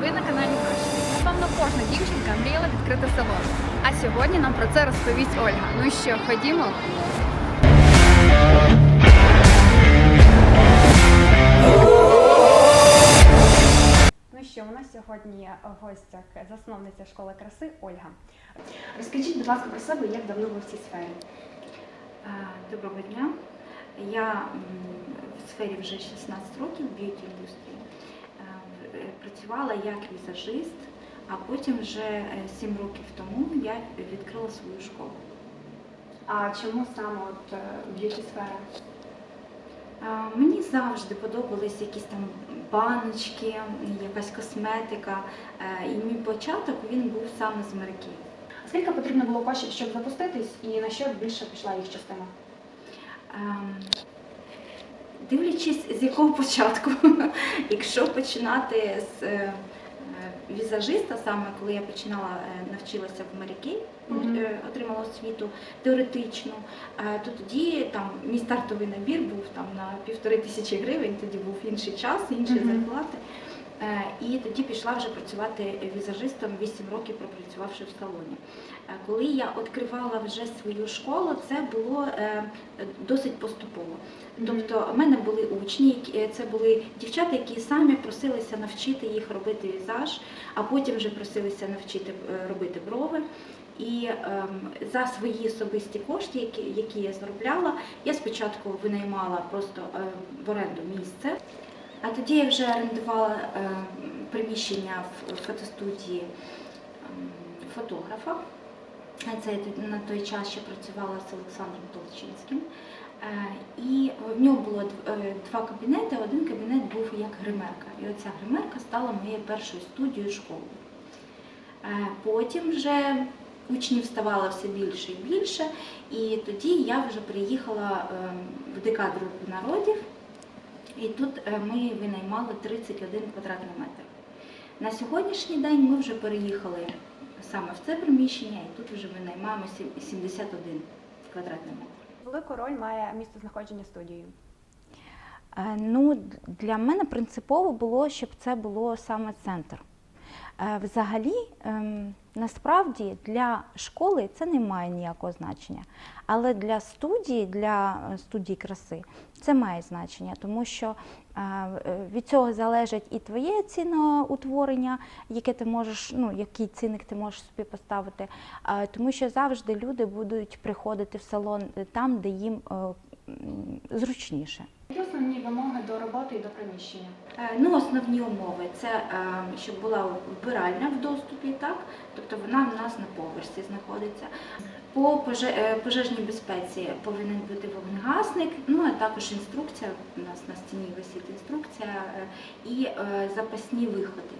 Ви на каналі Наш. Напевно, кожна дівчинка мріяла відкрити салон. А сьогодні нам про це розповість Ольга. Ну що, ходімо? Ну що, у нас сьогодні в гостях засновниця школи краси Ольга. Розкажіть, будь ласка, про себе, як давно ви в цій сфері? Е, Доброго дня. Я в сфері вже 16 років в б'юті індустрії. Е, е, Працювала як візажист, а потім вже 7 років тому я відкрила свою школу. А чому саме от б'юті сфера? Е, Мені завжди подобались якісь там баночки, якась косметика. Е, І мій початок він був саме з моряки. Скільки потрібно було коштів, щоб запуститись, і на що більше пішла їх частина? Дивлячись, з якого початку. Якщо починати з е, е, візажиста, саме коли я починала е, навчилася в моряки, е, отримала освіту теоретичну, то тоді там мій стартовий набір був там на півтори тисячі гривень, тоді був інший час, інші зарплати. Е, І тоді пішла вже працювати візажистом 8 років пропрацювавши в салоні. Е, Коли я відкривала вже свою школу, це було е, досить поступово. Тобто в мене були учні, це були дівчата, які самі просилися навчити їх робити візаж, а потім вже просилися навчити робити брови. І ем, за свої особисті кошти, які, які я заробляла, я спочатку винаймала просто е, в оренду місце, а тоді я вже орендувала е, приміщення в фотостудії ем, фотографа. Це на той час ще працювала з Олександром Толчинським. Е, І в нього було е, два кабінети. Один кабінет був як гримерка. І оця гримерка стала моєю першою студією школи. Потім вже учнів ставало все більше і більше, і тоді я вже приїхала е, в Дружби народів, і тут е, ми винаймали 31 квадратний метр. На сьогоднішній день ми вже переїхали саме в це приміщення, і тут вже винаймаємо сім- 71 квадратний метр. Велику роль має місце знаходження студії. Е, Ну, для мене принципово було, щоб це було саме центр. Е, Взагалі, ем, насправді для школи це не має ніякого значення. Але для студії, для е, студії краси, це має значення, тому що е, від цього залежить і твоє ціноутворення, яке ти можеш, ну, який цінник ти можеш собі поставити, тому що завжди люди будуть приходити в салон там, де їм зручніше. Які основні вимоги до роботи і до приміщення? Е, Ну, основні умови це е, щоб була вбиральня в доступі, так тобто вона в нас на поверсі знаходиться. По е, пожежній безпеці повинен бути вогнегасник, ну а також інструкція. У нас на стіні висить інструкція і запасні виходи.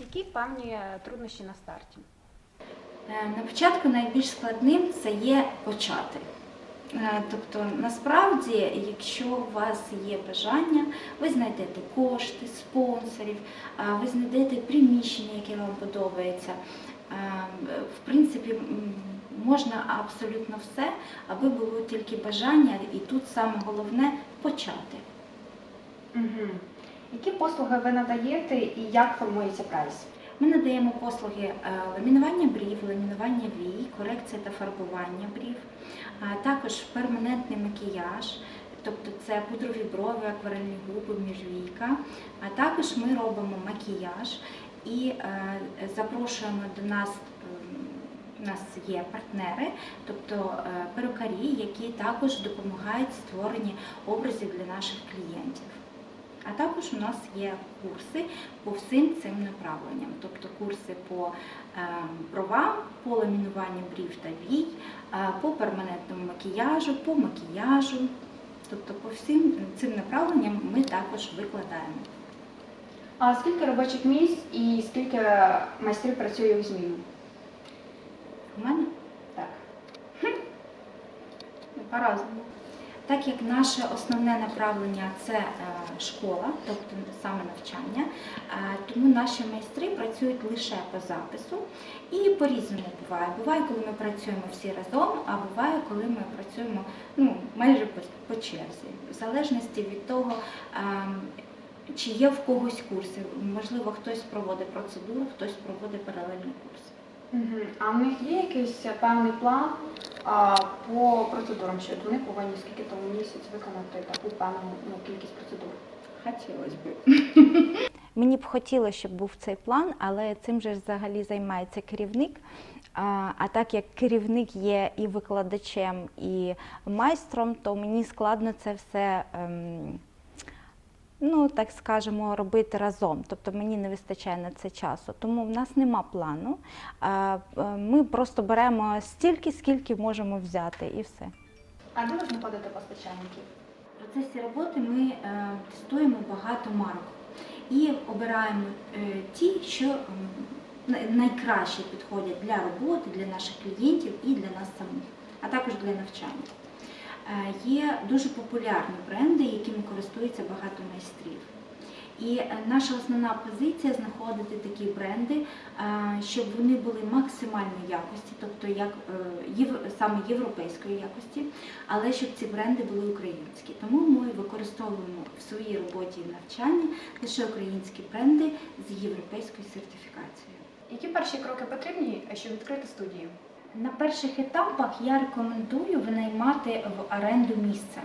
Які певні труднощі на старті? На початку найбільш складним це є почати. Е, Тобто, насправді, якщо у вас є бажання, ви знайдете кошти, спонсорів, ви знайдете приміщення, яке вам подобається. Е, В принципі, можна абсолютно все, аби було тільки бажання, і тут саме головне почати. Угу. Які послуги ви надаєте і як формується прайс? Ми надаємо послуги е, ламінування брів, ламінування вій, корекція та фарбування брів, також перманентний макіяж, тобто це пудрові брови, акварельні губи, міжвійка. А також ми робимо макіяж і е, запрошуємо до нас. У нас є партнери, тобто е, перукарі, які також допомагають створенні образів для наших клієнтів. А також у нас є курси по всім цим направленням, тобто курси по е, бровам, по ламінуванню брів та вій, е, по перманентному макіяжу, по макіяжу. Тобто по всім цим направленням ми також викладаємо. А скільки робочих місць і скільки майстрів працює у зміну? У мене Так. по-разному. Так як наше основне направлення це е, школа, тобто саме навчання, е, тому наші майстри працюють лише по запису і по-різному буває. Буває, коли ми працюємо всі разом, а буває, коли ми працюємо ну, майже по, черзі, в залежності від того, ем, чи є в когось курси. Можливо, хтось проводить процедуру, хтось проводить паралельні курси. Угу. А в них є якийсь певний план а, по процедурам, ще вони повинні скільки там місяць виконати таку певну ну, кількість процедур? Хотілося б. Мені б хотілося, щоб був цей план, але цим же взагалі займається керівник. А, а так як керівник є і викладачем, і майстром, то мені складно це все, ем, ну так скажемо, робити разом. Тобто мені не вистачає на це часу. Тому в нас нема плану. Е, ми просто беремо стільки, скільки можемо взяти, і все. А де ви знаходите постачальників? В процесі роботи ми е, тестуємо багато марок і обираємо е, ті, що найкраще підходять для роботи, для наших клієнтів і для нас самих, а також для навчання. Е, Є дуже популярні бренди, якими користується багато майстрів. І е, наша основна позиція знаходити такі бренди, е, щоб вони були максимальної якості, тобто як саме європейської якості, але щоб ці бренди були українські. Тому ми використовуємо в своїй роботі і навчанні лише українські бренди з європейською сертифікацією. Які перші кроки потрібні, щоб відкрити студію? На перших етапах я рекомендую винаймати в оренду місце,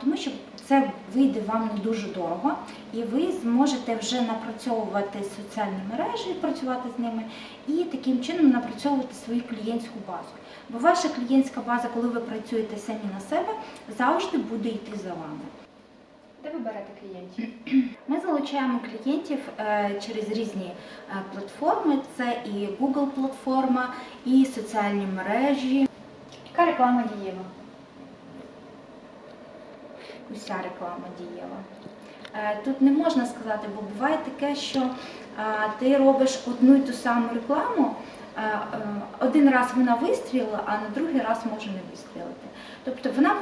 тому що це вийде вам не дуже дорого, і ви зможете вже напрацьовувати соціальні мережі, працювати з ними, і таким чином напрацьовувати свою клієнтську базу. Бо ваша клієнтська база, коли ви працюєте самі на себе, завжди буде йти за вами. Де ви берете клієнтів? Ми залучаємо клієнтів е, через різні е, платформи. Це і Google платформа, і соціальні мережі. Яка реклама дієва? Уся реклама дієва. Е, Тут не можна сказати, бо буває таке, що ти робиш одну і ту саму рекламу. Один раз вона вистрілила, а на другий раз може не вистрілити. Тобто вона,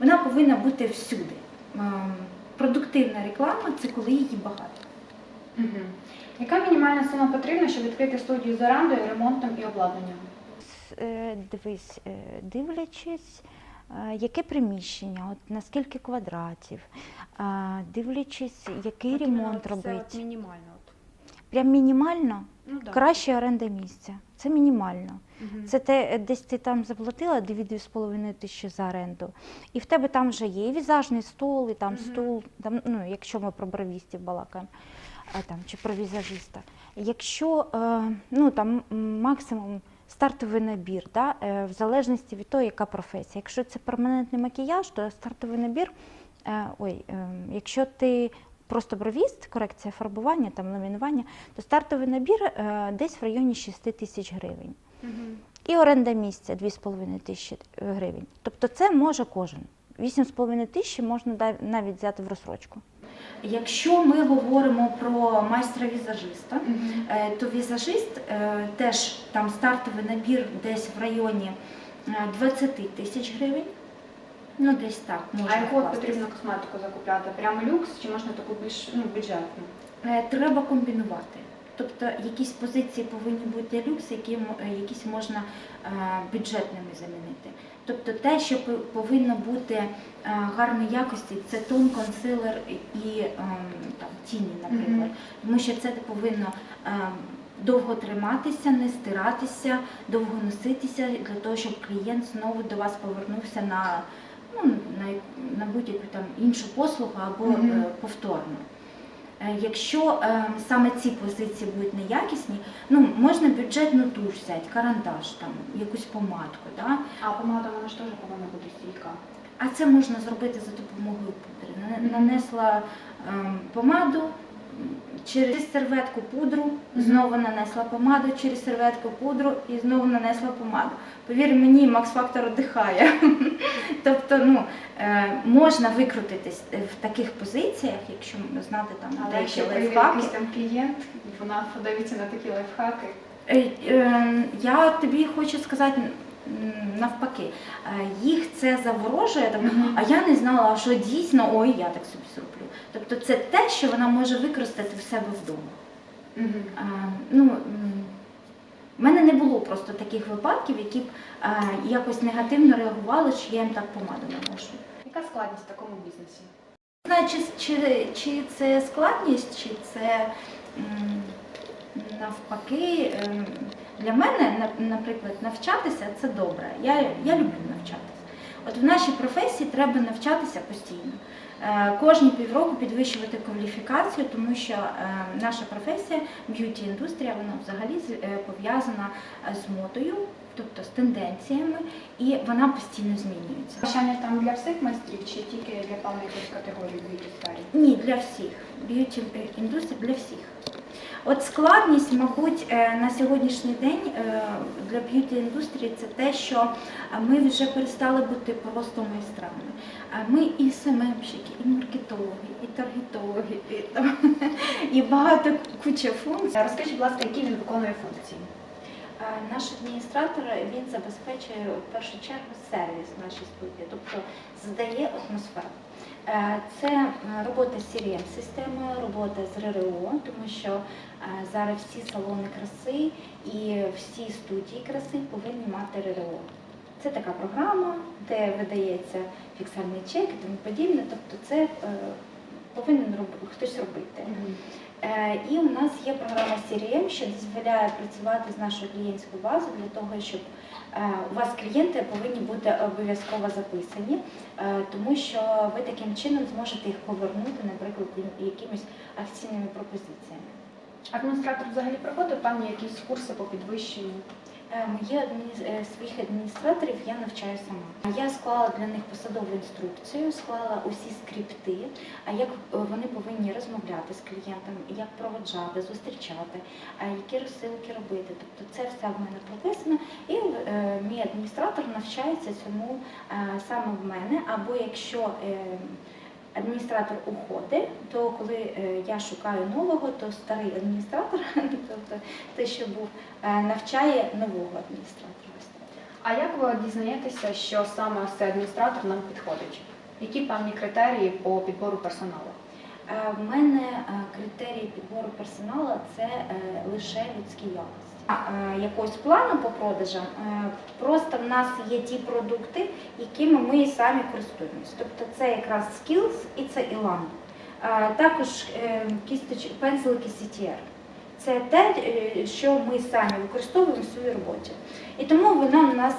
вона повинна бути всюди. Ем, Продуктивна реклама це коли її багато. Угу. Яка мінімальна сума потрібна, щоб відкрити студію з орендою, ремонтом і обладнанням? Е, Дивись, е, дивлячись, е, яке приміщення, от на скільки квадратів, дивлячись, який ремонт робити. мінімально. От. Прям мінімально, Ну, да. краще оренда місця. Це мінімально. Мгм. Це те, е, десь ти там заплатила 2-2,5 тисячі за оренду, і в тебе там вже є і візажний стол, і там Мгм. стул, там, ну, якщо ми про бровістів балакаємо, а, там, чи про візажиста. Якщо е, ну, там, максимум стартовий набір, да, е, в залежності від того, яка професія. Якщо це перманентний макіяж, то стартовий набір, е, ой, е, якщо ти просто бровіст, корекція фарбування, там, ламінування, то стартовий набір е, десь в районі 6 тисяч гривень. І оренда місця 2,5 тисячі гривень. Тобто це може кожен. 8,5 тисячі можна навіть взяти в розсрочку. Якщо ми говоримо про майстра-візажиста, Мгм. Е, то візажист е, теж там стартовий набір десь в районі е, 20 тисяч гривень. Ну, десь так можна. А яку потрібно косметику закупляти? Прямо люкс чи можна таку більш ну, бюджетну? Е, Треба комбінувати. Тобто якісь позиції повинні бути люкс, які, е, якісь можна е, бюджетними замінити. Тобто те, що повинно бути е, гарної якості, це тон, консилер і ем, там, тіні, наприклад. Тому що це повинно ем, довго триматися, не стиратися, довго носитися для того, щоб клієнт знову до вас повернувся на, ну, на, на будь-яку там іншу послугу або повторно. Е, Якщо е, саме ці позиції будуть неякісні, ну можна бюджетну туш взяти, карандаш, там якусь помадку, да? А помада вона ж теж повинна бути стійка. а це можна зробити за допомогою пудри. Нанесла ем, помаду через серветку пудру, знову нанесла помаду, через серветку пудру і знову нанесла помаду. Повір мені, Макс Фактор дихає. тобто, ну е, можна викрутитись е, в таких позиціях, якщо знати там Але деякі якщо прийде лайфхаки. якийсь там клієнт, вона подивиться на такі лайфхаки. Е, е, Я тобі хочу сказати навпаки, е, їх це заворожує, там, а я не знала, що дійсно, ой, я так собі зроблю. Тобто це те, що вона може використати в себе вдома. Е, Ну, м, в мене не було просто таких випадків, які б е, якось негативно реагували, що я їм так помаду наношу. Яка складність в такому бізнесі? знаю, чи, чи, чи це складність, чи це м, навпаки. ем, Для мене, на- наприклад, навчатися це добре. Я, я люблю навчатися. От в нашій професії треба навчатися постійно. Е, Кожні півроку підвищувати кваліфікацію, тому що е, наша професія, б'юті індустрія, вона взагалі е, пов'язана з модою, тобто з тенденціями, і вона постійно змінюється. Навчання там для всіх майстрів чи тільки для певної категорії б'юті сфері? Ні, для всіх. Б'юті індустрія для всіх. От складність, мабуть, на сьогоднішній день для б'юті індустрії це те, що ми вже перестали бути просто майстрами. Ми і СММщики, і маркетологи, і таргетологи, і, там, і багато куча функцій. Розкажіть, будь ласка, які він виконує функції? Е, Наш адміністратор він забезпечує в першу чергу сервіс в нашій студії, тобто задає атмосферу. Е, Це робота з crm системою робота з РРО, тому що е, зараз всі салони краси і всі студії краси повинні мати РРО. Це така програма, де видається фіксальний чек і тому подібне. Тобто це е, повинен роб- хтось робити. Е, І у нас є програма CRM, що дозволяє працювати з нашою клієнтською базою для того, щоб е, у вас клієнти повинні бути обов'язково записані, тому що ви таким чином зможете їх повернути, наприклад, якимись акційними пропозиціями. Адміністратор взагалі проводить певні якісь курси по підвищенню. Е, Мої адміні- е, своїх адміністраторів я навчаю сама. Я склала для них посадову інструкцію, склала усі скрипти, а як е, вони повинні розмовляти з клієнтом, як проводжати, зустрічати, які розсилки робити. Тобто це все в мене прописано, і е, мій адміністратор навчається цьому е, саме в мене. Або якщо е, адміністратор уходить, то коли е, я шукаю нового, то старий адміністратор, тобто той, що був, е, навчає нового адміністратора. А як ви дізнаєтеся, що саме цей адміністратор нам підходить? Які певні критерії по підбору персоналу? Е, В мене критерії підбору персоналу це лише людські якості. Е, Якогось плану по продажам е, просто в нас є ті продукти, якими ми самі користуємося. Тобто це якраз skills і це Elan. Е, Також е, кісточ, пензлики CTR. Це те, що ми самі використовуємо в своїй роботі. І тому воно у нас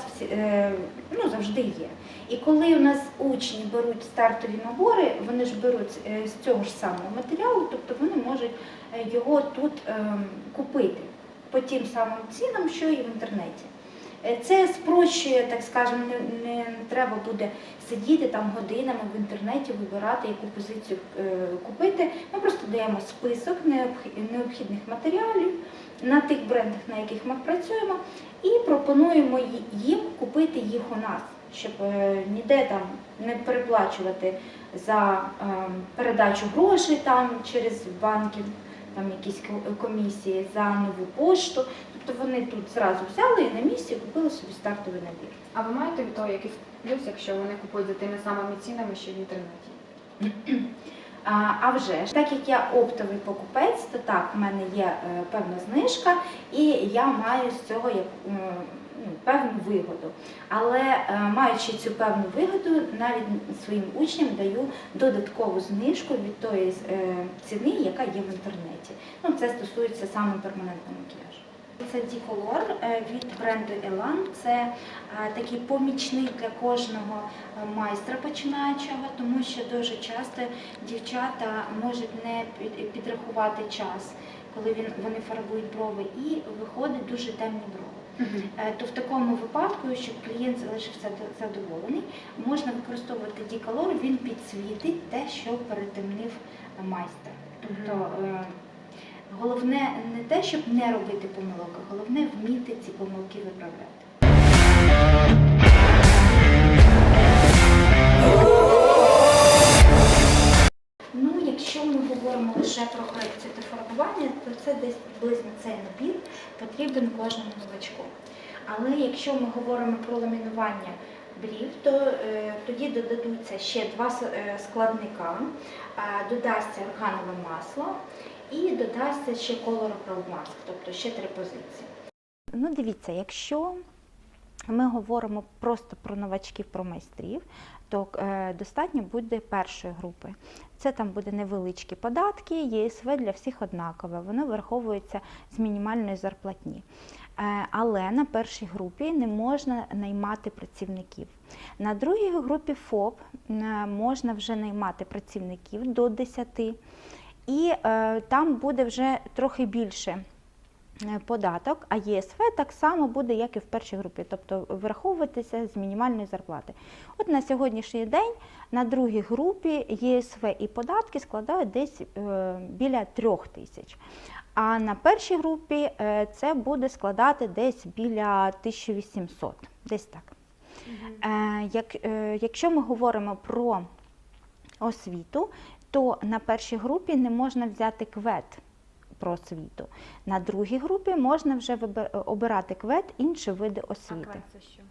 ну, завжди є. І коли у нас учні беруть стартові набори, вони ж беруть з цього ж самого матеріалу, тобто вони можуть його тут ем, купити по тим самим цінам, що і в інтернеті. Е, Це спрощує, так скажемо, не, не треба буде сидіти там годинами в інтернеті, вибирати, яку позицію е, купити. Ми просто даємо список необхідних матеріалів на тих брендах, на яких ми працюємо, і пропонуємо їм купити їх у нас, щоб е, ніде там не переплачувати за е, передачу грошей там через банків, там якісь комісії за нову пошту. Тобто вони тут зразу взяли і на місці купили собі стартовий набір. А ви маєте від того якийсь плюс, якщо вони купують за тими самими цінами, що в інтернеті? А, а вже ж, так як я оптовий покупець, то так, в мене є е, певна знижка, і я маю з цього як, ну, певну вигоду. Але е, маючи цю певну вигоду, навіть своїм учням даю додаткову знижку від тої е, ціни, яка є в інтернеті. Ну, це стосується саме перманентного макіяжу. Це Діколор е, від бренду Elan. Це такий помічник для кожного майстра починаючого, тому що дуже часто дівчата можуть не під- підрахувати час, коли вони фарбують брови, і виходить дуже темні брови. Е, То в такому випадку, щоб клієнт залишився задоволений, можна використовувати діколор, він підсвітить те, що перетемнив майстер. Тобто е, головне не те, щоб не робити помилок, а головне вміти ці помилки виправляти. Ну, якщо ми говоримо лише про корекцію та фарбування, то це десь приблизно цей набір потрібен кожному новачку. Але якщо ми говоримо про ламінування брів, то е, тоді додадуться ще два е, складника, е, додасться органове масло і додасться ще Mask, тобто ще три позиції. Ну, дивіться, якщо ми говоримо просто про новачків, про майстрів, то е, достатньо буде першої групи. Це там буде невеличкі податки, ЄСВ для всіх однакове, воно враховується з мінімальної зарплатні. Е, Але на першій групі не можна наймати працівників. На другій групі ФОП е, можна вже наймати працівників до 10, і там буде вже трохи більше податок, а ЄСВ так само буде, як і в першій групі, тобто враховуватися з мінімальної зарплати. От на сьогоднішній день на другій групі ЄСВ і податки складають десь е, біля трьох тисяч. А на першій групі е, це буде складати десь біля 1800, десь так. Е, як, е, якщо ми говоримо про освіту, то на першій групі не можна взяти квет про освіту. На другій групі можна вже вибир- обирати квет інші види А освіти. квет це що?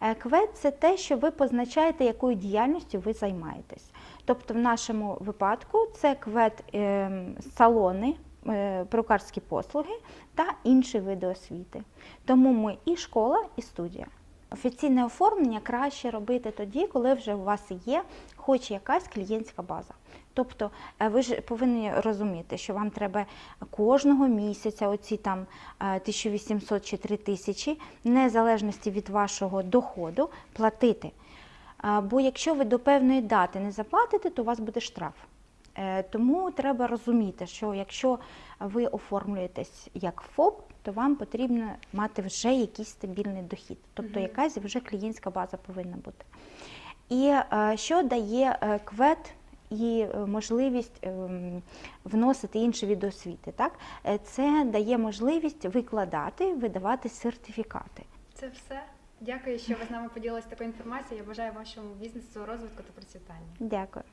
Е, Квет це те, що ви позначаєте, якою діяльністю ви займаєтесь. Тобто, в нашому випадку це квет ем, салони, е, перукарські послуги та інші види освіти. Тому ми і школа, і студія. Офіційне оформлення краще робити тоді, коли вже у вас є хоч якась клієнтська база. Тобто е, ви ж повинні розуміти, що вам треба кожного місяця оці там е, 1800 чи 3000, незалежності від вашого доходу, платити. Е, Бо якщо ви до певної дати не заплатите, то у вас буде штраф. Е, Тому треба розуміти, що якщо ви оформлюєтесь як ФОП, то вам потрібно мати вже якийсь стабільний дохід, тобто якась вже клієнтська база повинна бути. І е, що дає е, квет і е, можливість ем, вносити інші відосвіти. Так? Це дає можливість викладати, видавати сертифікати. Це все. Дякую, що ви з нами поділилися такою інформацією. Я бажаю вашому бізнесу розвитку та процвітання. Дякую.